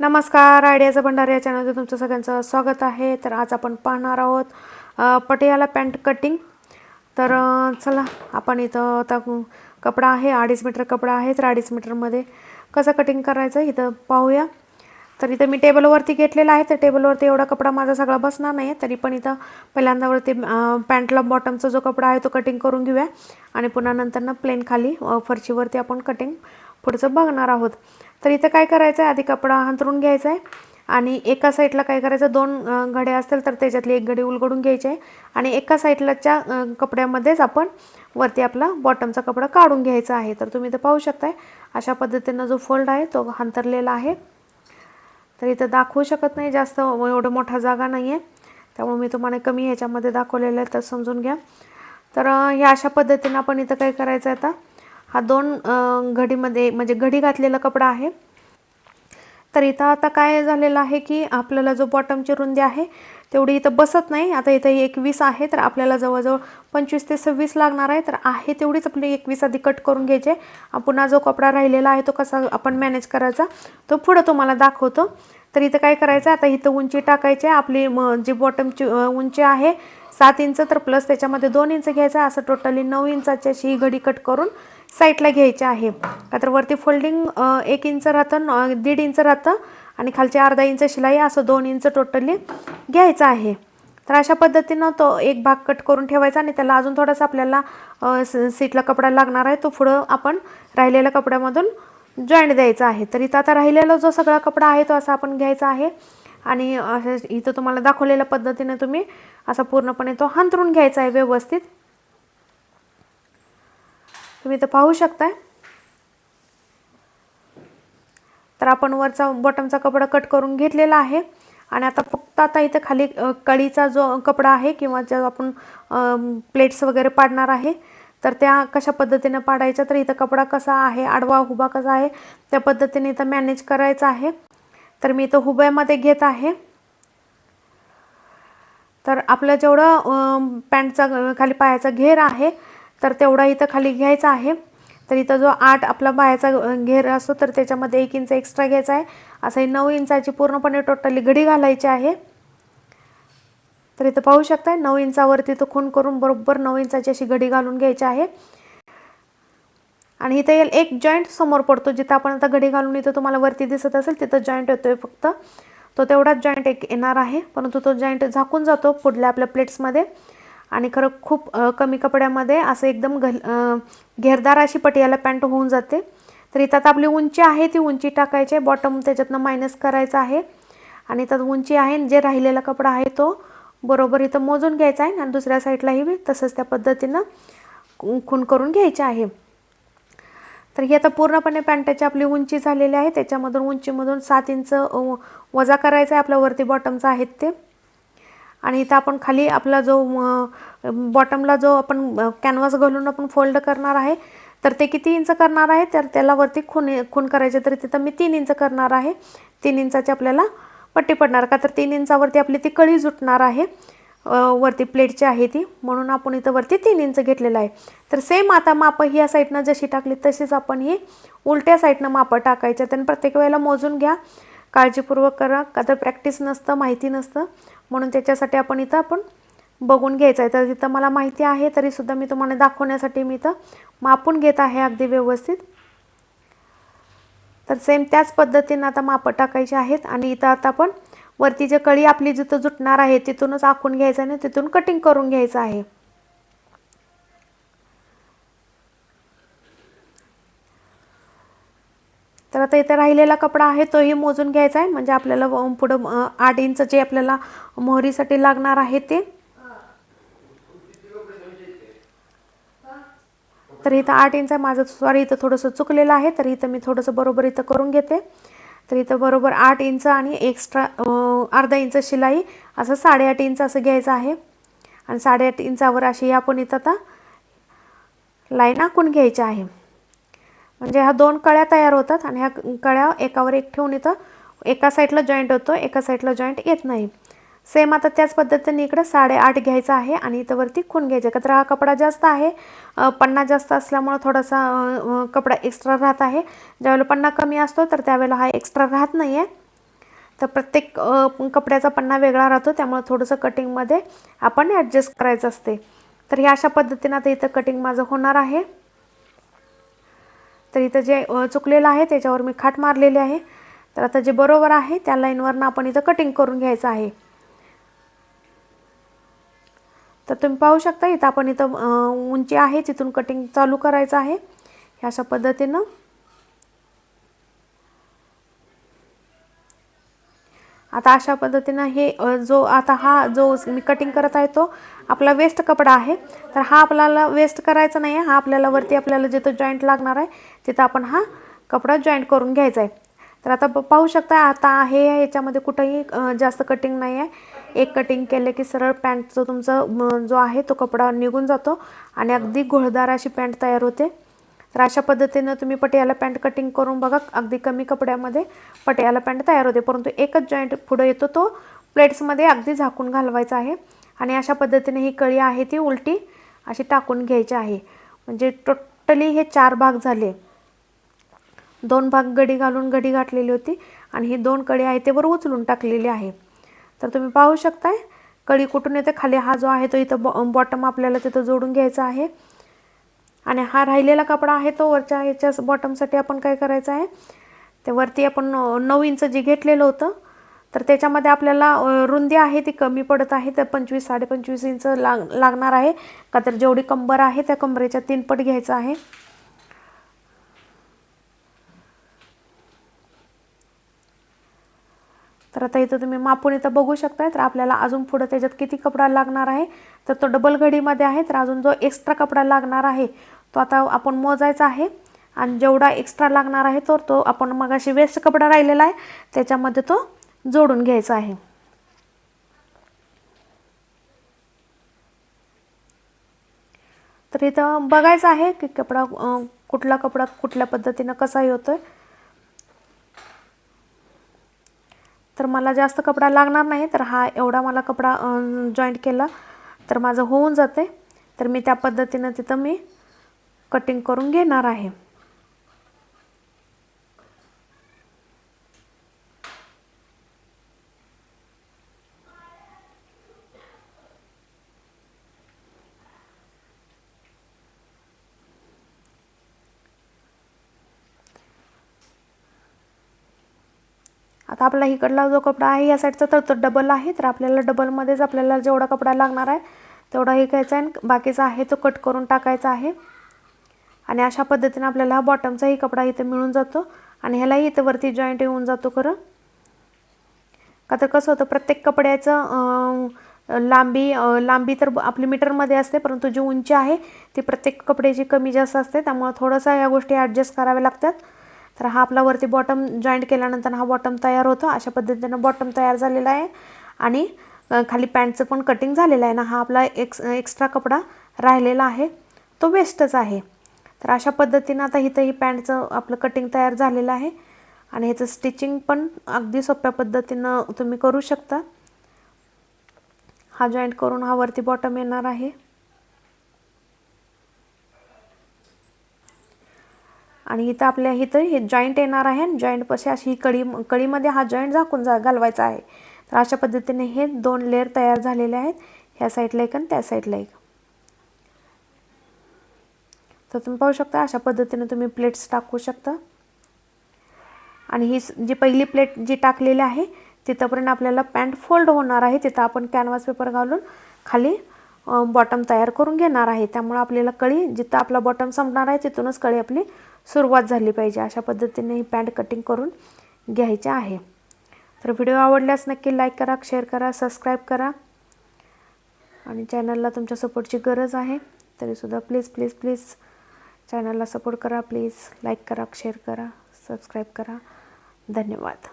नमस्कार आयडियाचा भंडार या चॅनलमध्ये तुमचं सगळ्यांचं स्वागत आहे. तर आज आपण पाहणार आहोत पटियाला पॅन्ट कटिंग. तर चला आपण इथं आता कपडा आहे अडीच मीटर कपडा आहे. तर अडीच मीटरमध्ये कसं कटिंग करायचं इथं पाहूया. तर इथं मी टेबलवरती घेतलेला आहे. तर टेबलवरती एवढा कपडा माझा सगळा बसणार नाही तरी पण इथं पहिल्यांदावरती पॅन्टला बॉटमचा जो कपडा आहे तो कटिंग करून घेऊया. आणि पुन्हा नंतर प्लेन खाली फरशीवरती आपण कटिंग पुढचं बघणार आहोत. तर इथं काय करायचं आहे आधी कपडा अंतरून घ्यायचा आहे आणि एका साईडला काय करायचं? दोन घडे घड्या असतील तर त्याच्यातली एक घडी उलगडून घ्यायची आहे आणि एका साईडलाच्या कपड्यामध्येच आपण वरती आपला बॉटमचा कपडा काढून घ्यायचा आहे. तर तुम्ही इथं पाहू शकताय अशा पद्धतीनं जो फोल्ड आहे तो अंतरलेला आहे. तर इथं दाखवू शकत नाही जास्त एवढं मोठा जागा नाही आहे त्यामुळे मी तुम्हाला कमी ह्याच्यामध्ये दाखवलेलं आहे तर समजून घ्या. तर ह्या अशा पद्धतीनं आपण इथं काय करायचं आहे आता? हा दोन घडीमध्ये म्हणजे घडी घातलेला कपडा आहे. तर इथं आता काय झालेलं आहे की आपल्याला जो बॉटमची रुंदी आहे तेवढी इथं बसत नाही. आता इथं एकवीस आहे तर आपल्याला जवळजवळ पंचवीस ते सव्वीस लागणार आहे. तर आहे तेवढीच आपली एकवीस आधी कट करून घ्यायचे. पुन्हा जो कपडा राहिलेला आहे तो कसा आपण मॅनेज करायचा तो पुढं तुम्हाला दाखवतो. तर इथं काय करायचं आता इथं उंची टाकायची आहे. आपली म जी बॉटमची उंची आहे सात इंच तर प्लस त्याच्यामध्ये दोन इंच घ्यायचं आहे. असं टोटली नऊ इंचाची अशी ही घडी कट करून साईडला घ्यायचे आहे. का तर वरती फोल्डिंग एक इंच राहतं न- दीड इंच राहतं आणि खालची अर्धा इंच शिलाई असं दोन इंच टोटली घ्यायचं आहे. तर अशा पद्धतीनं तो एक भाग कट करून ठेवायचा आणि त्याला अजून थोडासा आपल्याला सीटला कपडा लागणार आहे तो पुढं आपण राहिलेल्या कपड्यामधून जॉईंट द्यायचा आहे. तर इथं आता राहिलेला जो सगळा कपडा आहे तो असा आपण घ्यायचा आहे. आणि असं इथं तुम्हाला दाखवलेल्या पद्धतीने तुम्ही असा पूर्णपणे तो हांतरून घ्यायचा आहे व्यवस्थित. तुम्ही इथं पाहू शकताय. तर आपण वरचा बॉटमचा कपडा कट करून घेतलेला आहे. आणि आता फक्त आता इथं खाली कळीचा जो कपडा आहे किंवा जो आपण प्लेट्स वगैरे पाडणार आहे तर त्या कशा पद्धतीने पाडायच्या तर इथं कपडा कसा आहे आडवा हुबा कसा आहे त्या पद्धतीने इथं मॅनेज करायचं आहे. तर मी इथं हुब्यामध्ये घेत आहे. तर आपलं जेवढं पॅन्टचा खाली पायाचा घेर आहे तर तेवढा इथं खाली घ्यायचा आहे. तर इथं जो आठ आपला बायाचा घेर असतो तर त्याच्यामध्ये एक इंच एक्स्ट्रा घ्यायचा आहे. असं ही नऊ इंचाची पूर्णपणे टोटली घडी घालायची आहे. तर इथं पाहू शकताय नऊ इंचावरती तो खून करून बरोबर नऊ इंचाची अशी घडी घालून घ्यायची आहे. आणि इथं येईल एक जॉईंट समोर पडतो जिथं आपण आता घडी घालून इथं तुम्हाला वरती दिसत असेल तिथं जॉईंट येतोय फक्त. तो तेवढाच जॉईंट एक येणार आहे परंतु तो जॉईंट झाकून जातो पुढल्या आपल्या प्लेट्समध्ये आणि खरं खूप कमी कपड्यामध्ये असं एकदम घल घेरदार अशी पटियाला पॅन्ट होऊन जाते. तर इथं आता आपली उंची आहे ती उंची टाकायची आहे. बॉटम त्याच्यातनं मायनस करायचं आहे. आणि त्यात उंची आहे आणि जे राहिलेला कपडा आहे तो बरोबर इथं मोजून घ्यायचा आहे. आणि दुसऱ्या साईडलाही बी तसंच त्या पद्धतीनं खून करून घ्यायचे आहे. तर ही आता पूर्णपणे पॅन्टाची आपली उंची झालेली आहे. त्याच्यामधून उंचीमधून सात इंच वजा करायचा आहे. आपल्या वरती बॉटमचं आहेत ते. आणि इथं आपण खाली आपला जो बॉटमला जो आपण कॅनव्हास घालून आपण फोल्ड करणार आहे तर ते किती इंच करणार आहे? तर त्याला वरती खून खून करायचे तर तिथं मी तीन इंच करणार आहे. तीन इंचाची आपल्याला पट्टी पडणार का? तर तीन इंचावरती आपली ती कळी जुटणार आहे. वरती प्लेटची आहे ती म्हणून आपण इथं वरती तीन इंच घेतलेलं आहे. तर सेम आता मापं ही या साईडनं जशी टाकली तशीच आपण ही उलट्या साईडनं मापं टाकायच्या त्यांनी प्रत्येक वेळेला मोजून घ्या. काळजीपूर्वक करा. का तर प्रॅक्टिस नसतं माहिती नसतं. म्हणून त्याच्यासाठी आपण इथं आपण बघून घ्यायचं आहे. तर तिथं मला माहिती आहे तरीसुद्धा मी तुम्हाला दाखवण्यासाठी मी इथं मापून घेत आहे अगदी व्यवस्थित. तर सेम त्याच पद्धतीनं आता मापं टाकायचे आहेत आणि इथं आता आपण वरती जे कळी आपली जिथं जुटणार आहे तिथूनच आखून घ्यायचं आणि तिथून कटिंग करून घ्यायचं आहे. तर आता इथे राहिलेला कपडा आहे तोही मोजून घ्यायचा आहे. म्हणजे आपल्याला पुढं आठ इंच जे आपल्याला मोहरीसाठी लागणार आहे ते. तर इथं आठ इंच आहे. माझं सॉरी इथं थोडंसं चुकलेलं आहे. तर इथं मी थोडंसं बरोबर इथं करून घेते. तर इथं बरोबर आठ इंच आणि एक्स्ट्रा अर्धा इंच शिलाई असं साडेआठ इंच असं घ्यायचं आहे. आणि साडेआठ इंचावर अशी आपण इथं आता लाईन आखून घ्यायची आहे. म्हणजे ह्या दोन कळ्या तयार होतात आणि ह्या कळ्या एकावर एक ठेवून इथं एका साईडला जॉईंट होतो एका साईडला जॉईंट येत नाही. सेम आता त्याच पद्धतीने इकडं साडेआठ घ्यायचा आहे आणि इथं वरती खून घ्यायचं आहे. तर हा कपडा जास्त आहे पन्ना जास्त असल्यामुळं थोडासा कपडा एक्स्ट्रा राहत आहे. ज्यावेळेला पन्ना कमी असतो तर त्यावेळेला हा एक्स्ट्रा राहत नाही आहे तर प्रत्येक कपड्याचा पन्ना वेगळा राहतो त्यामुळे थोडंसं कटिंगमध्ये आपण ॲडजस्ट करायचं असते. तर ह्या अशा पद्धतीनं आता इथं कटिंग माझं होणार आहे. तर इथं जे चुकलेलं आहे त्याच्यावर मी खाट मारलेली आहे. तर आता जे बरोबर आहे त्या लाईनवरनं आपण इथं कटिंग करून घ्यायचं आहे. तर तुम्ही पाहू शकता इथं आपण इथं उंची आहे तिथून कटिंग चालू करायचं आहे. ह्या अशा पद्धतीनं आता अशा पद्धतीनं हे जो आता हा जो मी कटिंग करत आहे तो आपला वेस्ट कपडा आहे. तर हा आपल्याला वेस्ट करायचा नाही आहे. हा आपल्याला वरती आपल्याला जिथं जॉईंट लागणार आहे तिथं आपण हा कपडा जॉईंट करून घ्यायचा आहे. तर आता प- पाहू शकता आता आहे याच्यामध्ये कुठंही जास्त कटिंग नाही आहे. एक कटिंग केलं की सरळ पॅन्टचं तुमचं जो आहे तो कपडा निघून जातो आणि अगदी घोळदार अशी पॅन्ट तयार होते. तर अशा पद्धतीनं तुम्ही पटियाला पॅन्ट कटिंग करून बघा. अगदी कमी कपड्यामध्ये पटियाला पॅन्ट तयार होते. परंतु एकच जॉईंट पुढं येतो तो प्लेट्समध्ये अगदी झाकून घालवायचा आहे. आणि अशा पद्धतीने ही कळी आहे ती उलटी अशी टाकून घ्यायची आहे. म्हणजे टोटली हे चार भाग झाले. दोन भाग गडी घालून गडी घातलेली होती आणि ही दोन कळी आहे ते वर उचलून टाकलेली आहे. तर तुम्ही पाहू शकताय कळी कुठून येते खाली हा जो आहे तो इथं बॉ बॉटम आपल्याला तिथं जोडून घ्यायचा आहे. आणि हा राहिलेला कपडा आहे तो वरच्या ह्याच्या बॉटमसाठी आपण काय करायचं आहे? ते वरती आपण नऊ इंच जे घेतलेलं होतं तर त्याच्यामध्ये आपल्याला रुंदी आहे ती कमी पडत आहे तर पंचवीस साडेपंचवीस इंच लाग लागणार आहे. का तर जेवढी कंबर आहे त्या कंबरेच्या तीन पट घ्यायचं आहे. तर आता इथं तुम्ही मापून इथं बघू शकताय. तर आपल्याला अजून पुढं त्याच्यात किती कपडा लागणार आहे? तर तो डबल घडीमध्ये आहे. तर अजून जो एक्स्ट्रा कपडा लागणार आहे तो आता आपण मोजायचा आहे. आणि जेवढा एक्स्ट्रा लागणार आहे तर तो आपण मगाशी वेस्ट कपडा राहिलेला आहे. त्याच्यामध्ये तो जोडून घ्यायचा आहे. तर इथं बघायचं आहे की कपडा कुठला कपडा कुठल्या पद्धतीनं कसाही होतोय तर मला जास्त कपडा लागणार नाही तर हा एवढा मला कपडा जॉईंट केला तर माझं होऊन जाते. तर मी त्या पद्धतीनं तिथं मी कटिंग करून घेणार आहे. आता आपला इकडला जो कपडा आहे या साईडचा तर तो डबल आहे. तर आपल्याला डबलमध्येच आपल्याला जेवढा कपडा लागणार आहे तेवढा हे घ्यायचा आहे आणि बाकीचा आहे तो कट करून टाकायचा आहे. आणि अशा पद्धतीने आपल्याला हा बॉटमचाही कपडा इथे मिळून जातो आणि ह्यालाही इथं वरती जॉईंट येऊन जातो खरं. का तर कसं होतं प्रत्येक कपड्याचं लांबी लांबी तर आपली मीटरमध्ये असते परंतु जी उंची आहे ती प्रत्येक कपड्याची कमी जास्त असते. त्यामुळे थोडंसं या गोष्टी ॲडजस्ट कराव्या लागतात. तर हा आपला वरती बॉटम जॉईंट केल्यानंतर हा बॉटम तयार होतो. अशा पद्धतीनं बॉटम तयार झालेला आहे. आणि खाली पॅन्टचं पण कटिंग झालेलं आहे ना हा आपला एक्स एक्स्ट्रा कपडा राहिलेला आहे. तो वेस्टच आहे. तर अशा पद्धतीनं आता इथं ही पॅन्टचं आपलं कटिंग तयार झालेलं आहे. आणि ह्याचं स्टिचिंग पण अगदी सोप्या पद्धतीनं तुम्ही करू शकता. हा जॉईंट करून हा वरती बॉटम येणार आहे. आणि इथं आपल्या इथं हे जॉईंट येणार आहे आणि जॉईंट पशी अशी ही कडी कळीमध्ये हा जॉईंट झाकून जा घालवायचा आहे. तर अशा पद्धतीने हे दोन लेअर तयार झालेले आहेत. ह्या साईडला एक आणि त्या साईडला एक. तर तुम्ही पाहू शकता अशा पद्धतीने तुम्ही प्लेट्स टाकू शकता. आणि ही जी पहिली प्लेट जी टाकलेली आहे तिथंपर्यंत आपल्याला पॅन्ट फोल्ड होणार आहे. तिथं आपण कॅनव्हास पेपर घालून खाली बॉटम तयार करून घेणार आहे. त्यामुळे आपल्याला कळी जिथं आपला बॉटम संपणार आहे तिथूनच कळी आपली सुरुवात झाली पाहिजे. अशा पद्धतीने ही पॅन्ट कटिंग करून घ्यायची आहे. तर व्हिडिओ आवडल्यास नक्की लाईक करा शेअर करा सबस्क्राईब करा. आणि चॅनलला तुमच्या सपोर्टची गरज आहे तरीसुद्धा प्लीज प्लीज प्लीज चॅनलला सपोर्ट करा. प्लीज लाईक करा शेअर करा सबस्क्राईब करा. धन्यवाद.